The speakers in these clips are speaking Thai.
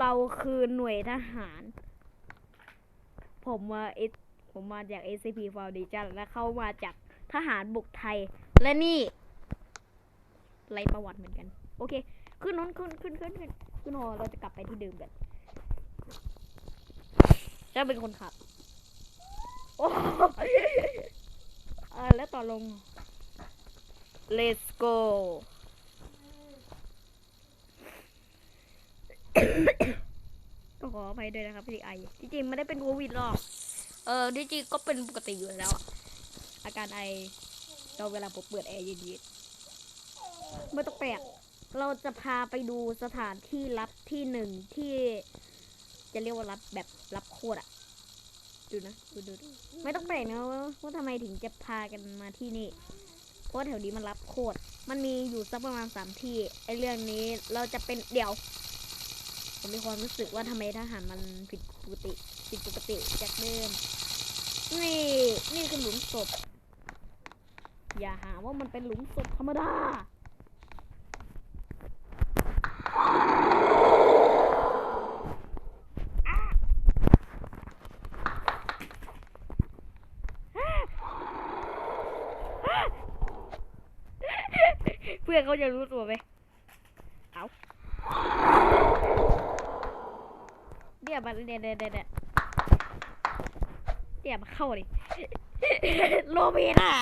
เราคือหน่วยทหาร ผมมาเอผมมาจาก SCP Foundation และเข้ามาจากทหารบุกไทย และนี่ไรประวัติเหมือนกัน โอเค ขึ้นนนขึ้นขึ้นขึ้นขึ้นขึ้นหอเราจะกลับไปที่เดิมกันจะเป็นคนขับ โอ้แล้วต่อลง let's go องขออภัยด้วยนะครับพี่ไอจริงไม่ได้เป็นโควิดหรอก เออที่จริงก็เป็นปกติอยู่แล้วอะอาการไอเราเวลาผมเปิดแอร์เย็นๆไม่ต้องแปลกเราจะพาไปดูสถานที่ลับที่หนึ่งที่จะเรียกว่ารับแบบรับโคตรอะดูนะดูดูดูไม่ต้องแปลกนะว่าทำไมถึงจะพากันมาที่นี่เพราะว่าแถวนี้มันรับโคตร มันมีอยู่สักประมาณสามที่ไอเรื่องนี้เราจะเป็นเดี๋ยว ผมมีความรู้สึกว่าทำไมทหารมันผิดปกติผิดปกติจากเดิม นี่นี่คือหลุมศพ อย่าหาว่ามันเป็นหลุมศพธรรมดาเพื่อนเขาจะรู้ตัวไหมเอาเดี๋ยว มาเดี๋ยวเดี๋ยวเดี๋ยวเดี๋ยวเดี๋ยวมาเข้าดิโลเมนา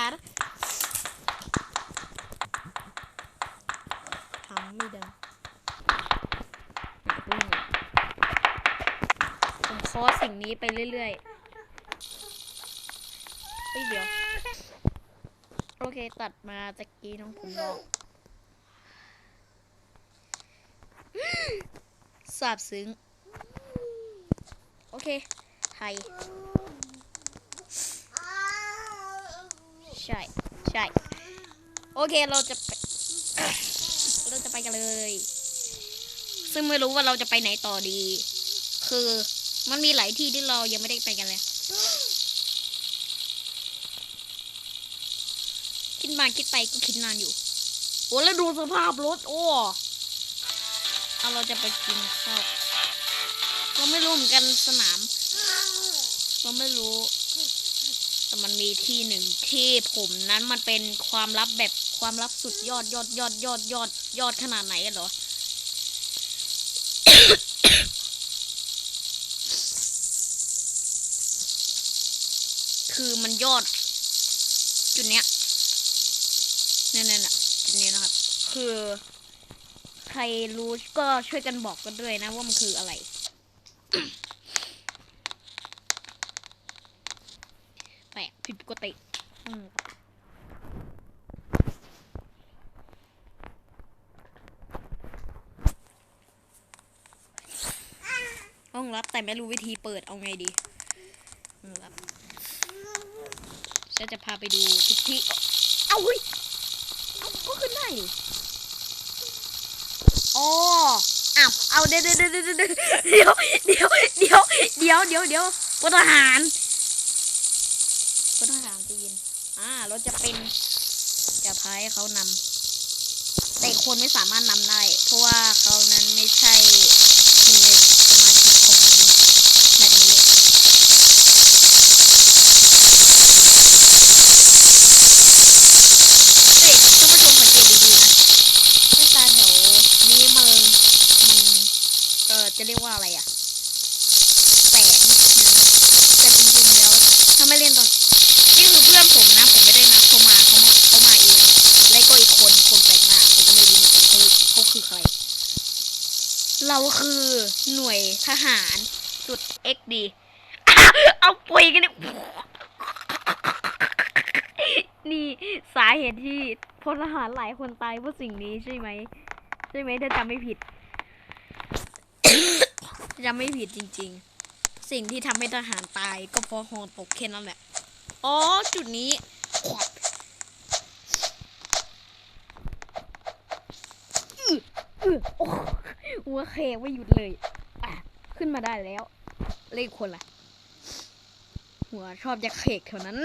ทำไม่ได้อย่าเพิ่งผมคอสิ่งนี้ไปเรื่อยๆเฮ้ยเดี๋ยว โอเคตัดมาจากกี้น้องผมลองสาบซึ้งโอเค ไทย ใช่ ใช่ โอเค เราจะไป เราจะไปกันเลย ซึ่งไม่รู้ว่าเราจะไปไหนต่อดี คือมันมีหลายที่ที่เรายังไม่ได้ไปกันเลย คิดมาคิดไปก็คิดนานอยู่ โอ้แล้วดูสภาพรถ โอ้ เอาเราจะไปกินข้าว เราไม่รู้เหมือนกันสนามเราไม่รู้ แต่มันมีที่หนึ่งที่ผมนั้นมันเป็นความลับแบบความลับสุดยอดยอดยอดยอดยอดยอดขนาดไหนกันเหรอคือมันยอด จุดเนี้ยนั่ยเนน่ะจุดนี้นะครับ คือ ใครรู้ก็ช่วยกันบอกกันด้วยนะว่ามันคืออะไร แปลกผิดปกติอืมห้องรับแต่ไม่รู้วิธีเปิดเอาไงดีห้องรับฉันจะพาไปดูทุกที่ เอาเฮ้ยเอาก็ขึ้นได้อ้าว เอาเดี๋ยวเดี๋ยวเดี๋ยวเดี๋ยวเดี๋ยวเดี๋ยวเดี๋ยวเดี๋ยวเดี๋ยวเดี๋ยวพลทหารพลทหารตีนอ่าเราจะเป็นจะพายเขานำแต่คนไม่สามารถนำได้ เพราะว่าเขานั้นไม่ใช่หนึ่งในสมาชิกของแบบนี้ เด็กท่านผู้ชมสังเกตดีๆนะหน้าตาแถวนี้มันมันเออ จะเรียกว่าอะไรอะแปลกนิดนึงแต่จริงๆแล้วถ้าไม่เล่นตอนนี่คือเพื่อนผมนะ ผมไม่ได้นัดเขามาเขามาเขามาเองและก็อีกคนคนแปลกหน้าผมก็ไม่รู้เหมือนกันเขาเขาคือใคร เราคือหน่วยทหารจุด XD เอาปุยกันเนี่ยนี่สาเหตุที่พลทหารหลายคนตายเพราะสิ่งนี้ใช่ไหม ใช่ไหมถ้าจำไม่ผิด จำไม่ผิดจริง ๆ สิ่งที่ทำให้ทหารตายก็เพราะฮอตกแค่นั้นแหละ อ๋อ จุดนี้ขวับโอ้หัวเคไม่หยุดเลย อะ ขึ้นมาได้แล้ว เลขคนละหัวชอบจะเคกเท่านั้น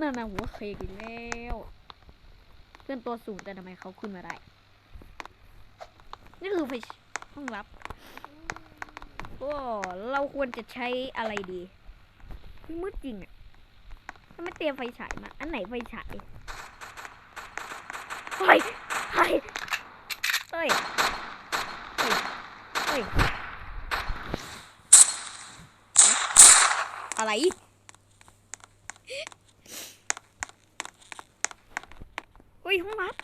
นั่นนะหัวเคกอีกแล้วเพื่อนตัวสูงแต่ทำไมเขาขึ้นมาได้ นี่คือไปห้องลับ ก็เราควรจะใช้อะไรดีมืดจริงอะทำไม่เตรียมไฟฉายมา อันไหนไฟฉายเฮ้ยเฮ้ยเฮ้ยเฮ้ยเฮ้ยอะไร เฮ้ย ห้องลับ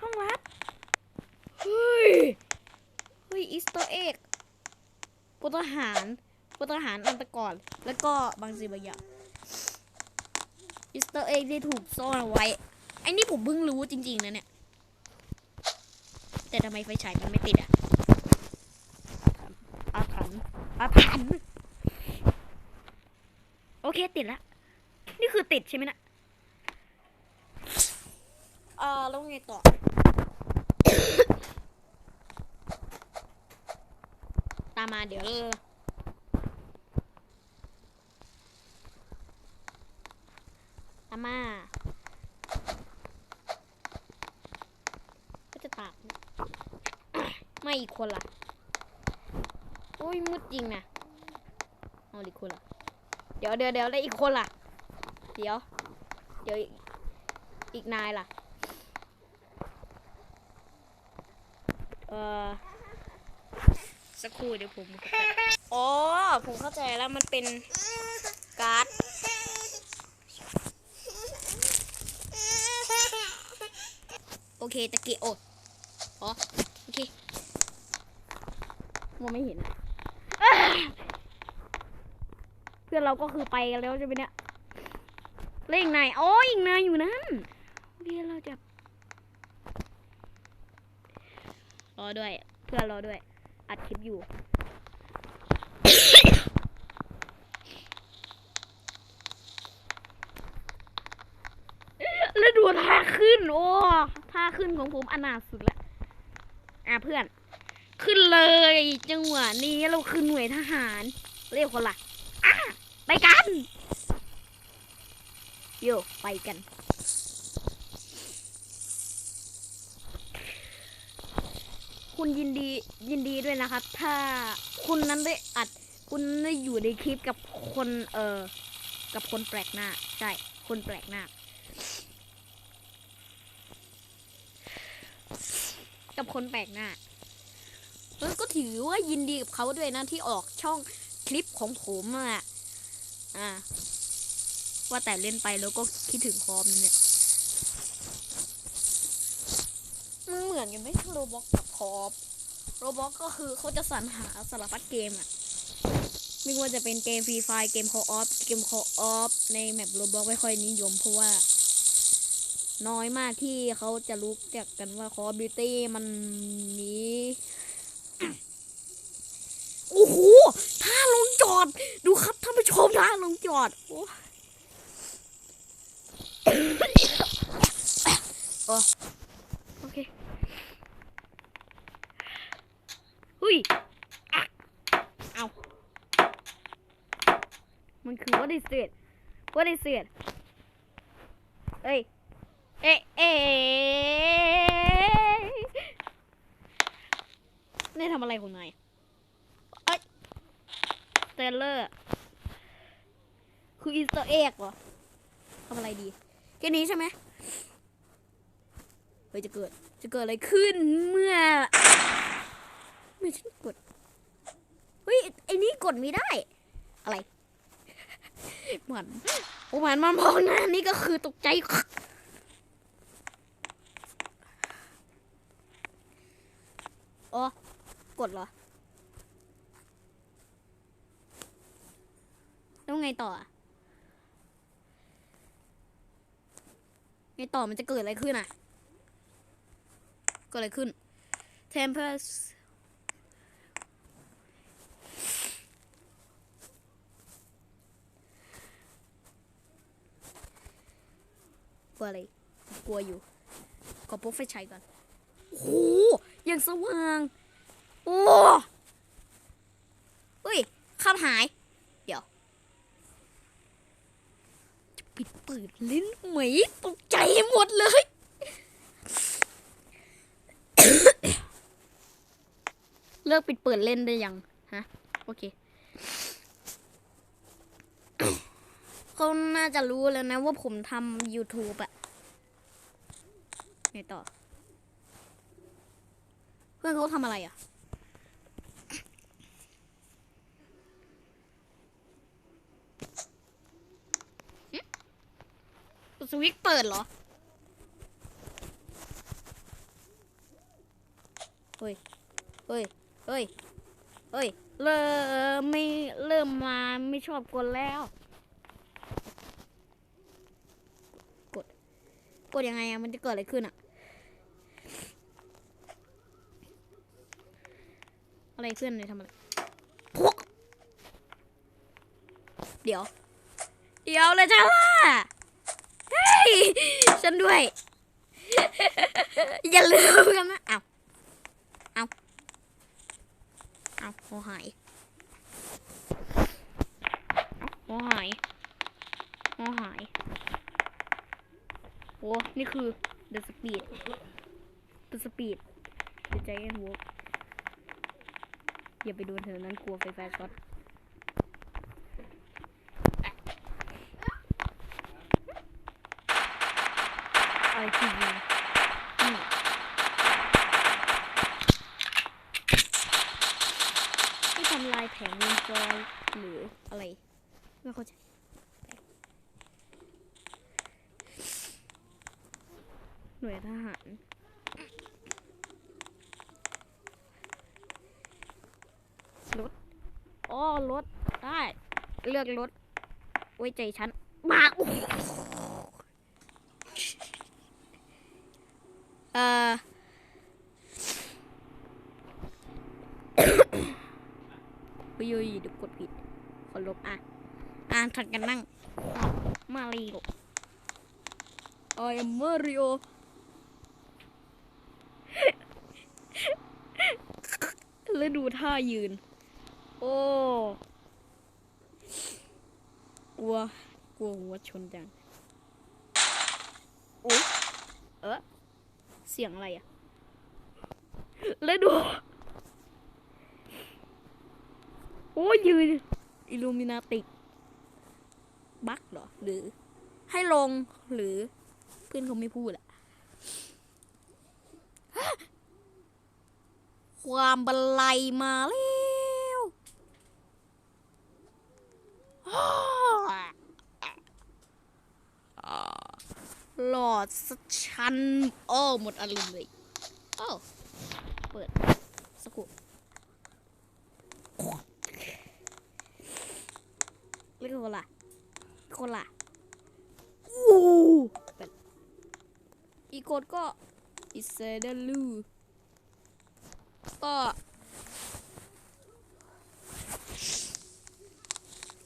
ห้องลับ เฮ้ย เฮ้ย อีสเตอร์เอ็กพลท หารพลทหารอันตะก่อน แล้วก็บางสิ่งบางอย่างอีสเตอร์เอ็กที่ถูกซ่อนเอาไว้ไอ้นี่ผมเพิ่งรู้จริงๆนะเนี่ย แต่ทำไมไฟฉายมันไม่ติดอะอาถรรพ์อาถรรพ์โอเคติดละ นี่คือติดใช่ไหมนะเออแล้วไงต่อ ตามมาเดี๋ยวเออตามมา ก็จะตากไม่อีกคนล่ะโอ้ยมืดจริงนะเอาอีกคนล่ะเดี๋ยวเดี๋ยวเดี๋ยวได้วอีกคนล่ะ เดี๋ยว เดี๋ยวอีกอีกนายล่ะ เออ สักครู่เดี๋ยวผมอ๋อผมเข้าใจแล้วมันเป็นการ์ดโอเคตะเกียบโอ้อ๋อโอเคมองไม่เห็นเพื่อนเราก็คือไปกันแล้วใช่ไหมเนี่ยเล่งนายโอ้ยอีกนายอยู่นั่นเรียนเราจะรอด้วย เพื่อนรอด้วย อัดคลิปอยู่ แล้วดูท่าขึ้น โอ้ท่าขึ้นของผมอนาถสุดละ อะเพื่อน ขึ้นเลยจังหวะนี้เราคือหน่วยทหาร เรียกคนละอะไปกัน โย ไปกัน คุณยินดียินดีด้วยนะครับ ถ้าคุณนั้นได้อัด คุณได้อยู่ในคลิปกับคนเอ่อกับคนแปลกหน้า ใช่ คนแปลกหน้า กับคนแปลกหน้าแล้วก็ถือว่ายินดีกับเขาด้วยนะที่ออกช่องคลิปของผมอะ อ่า ว่าแต่เล่นไปแล้วก็คิดถึงคอมเนี่ย มันเหมือนกันไหมโรบอกกับคอปโรบอกก็คือเขาจะสรรหาสารพัดเกมอะไม่ว่าจะเป็นเกมฟรีไฟเกมคอออฟเกมคอออฟในแมปโรบอกไม่ค่อยนิยมเพราะว่า น้อยมากที่เขาจะรู้จักกันว่าคอบิวตี้มันมีโอ้โหท่าลงจอด ดูครับท่านผู้ชมท่าลงจอดโอ้เค หุยเอามันคือ what is it what is it เอ้ย เอ๊ะเอ๊ะนี่ทำอะไรของนายเอ้ยสเตลเลอร์ คืออีสตอร์เอ็กเหรอทำอะไรดี แค่นี้ใช่ไหมเฮ้ยจะเกิด จะเกิดอะไรขึ้นเมื่อ ไม่ฉันกด เฮ้ยไอ้นี่กดไม่ได้ อะไรเหมือนโอ้เหมือนมันมองหน้านี่ก็คือตกใจโอ้กดเหรอ แล้วไงต่อไงต่อมันจะเกิดอะไรขึ้นอะ เกิดอะไรขึ้น Tempest กลัวอะไรกลัวอยู่ขอพกไฟฉายก่อนโอ้โหยังสว่างโอ้เฮ้ยข้ามหาย เดี๋ยว จะปิดเปิดลิ้นไหมตกใจหมดเลยเลิกปิดเปิดเล่นได้ยัง ฮะ โอเค เขาน่าจะรู้แล้วนะว่าผมทำ YouTube อะไงต่อ เพื่อนเขาทำอะไรอะสวิตเปิดเหรอ เฮ้ย เฮ้ย เฮ้ย เฮ้ย เริ่มไม่เริ่มมาไม่ชอบกดแล้ว กด ก ดยังไงอะมันจะเกิดอะไรขึ้นอะอะไรเพื่อนเลยทำอะไรพกเดี๋ยว เดี๋ยวเลยจ้าว่าเฮ้ยฉันด้วย อย่าลืมกันนะเอ้าเอาหัวหายเอาหัวหายหัวหาย โอ้นี่คือ The Speed The Speed The Giant Walk อย่าไปโดนเธอนั้นกลัวไฟฟ้าช็อตไอทีวีนี่ที่ทำลายแผงวงจรหรืออะไร ไม่เข้าใจ หน่วยทหาร รถอ้อรถ ได้ เลือกรถ ไว้ใจฉัน มาโอ้โหเอ่อวิวเดี๋ยวกดผิดขอลบอะ อ่านถัดกันนั่งมาริโอ I am Mario แล้วดูท่ายืน โอ้กลัวกลัวหัวชนจังโอ้เออเสียงอะไรอะแล้วดู โอ้ยยืนอิลูมินาติกบักเหรอ หรือให้ลงหรือเพื่อนเขาไม่พูดอะ ความบันไลมาแล้วหลอดสชันโอ้หมดอารมณ์เลยโอ้เปิดสักครู่แล้วก็คนละคนละอู้เป็นอีกคนก็อิเซเดลู ก็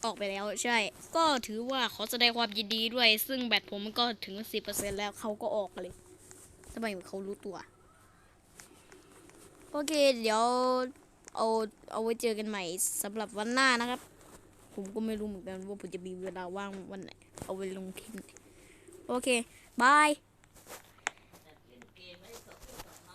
ออกไปแล้วใช่ ก็ถือว่าขอแสดงความยินดีด้วย ซึ่งแบตผมมันก็ถึงสิบเปอร์เซ็นแล้วเขาก็ออกเลยทำไมเขารู้ตัว โอเค เดี๋ยวเอาเอาไว้เจอกันใหม่สำหรับวันหน้านะครับ ผมก็ไม่รู้เหมือนกันว่าผมจะมีเวลาว่างวันไหน เอาไว้ลงคลิปโอเค บาย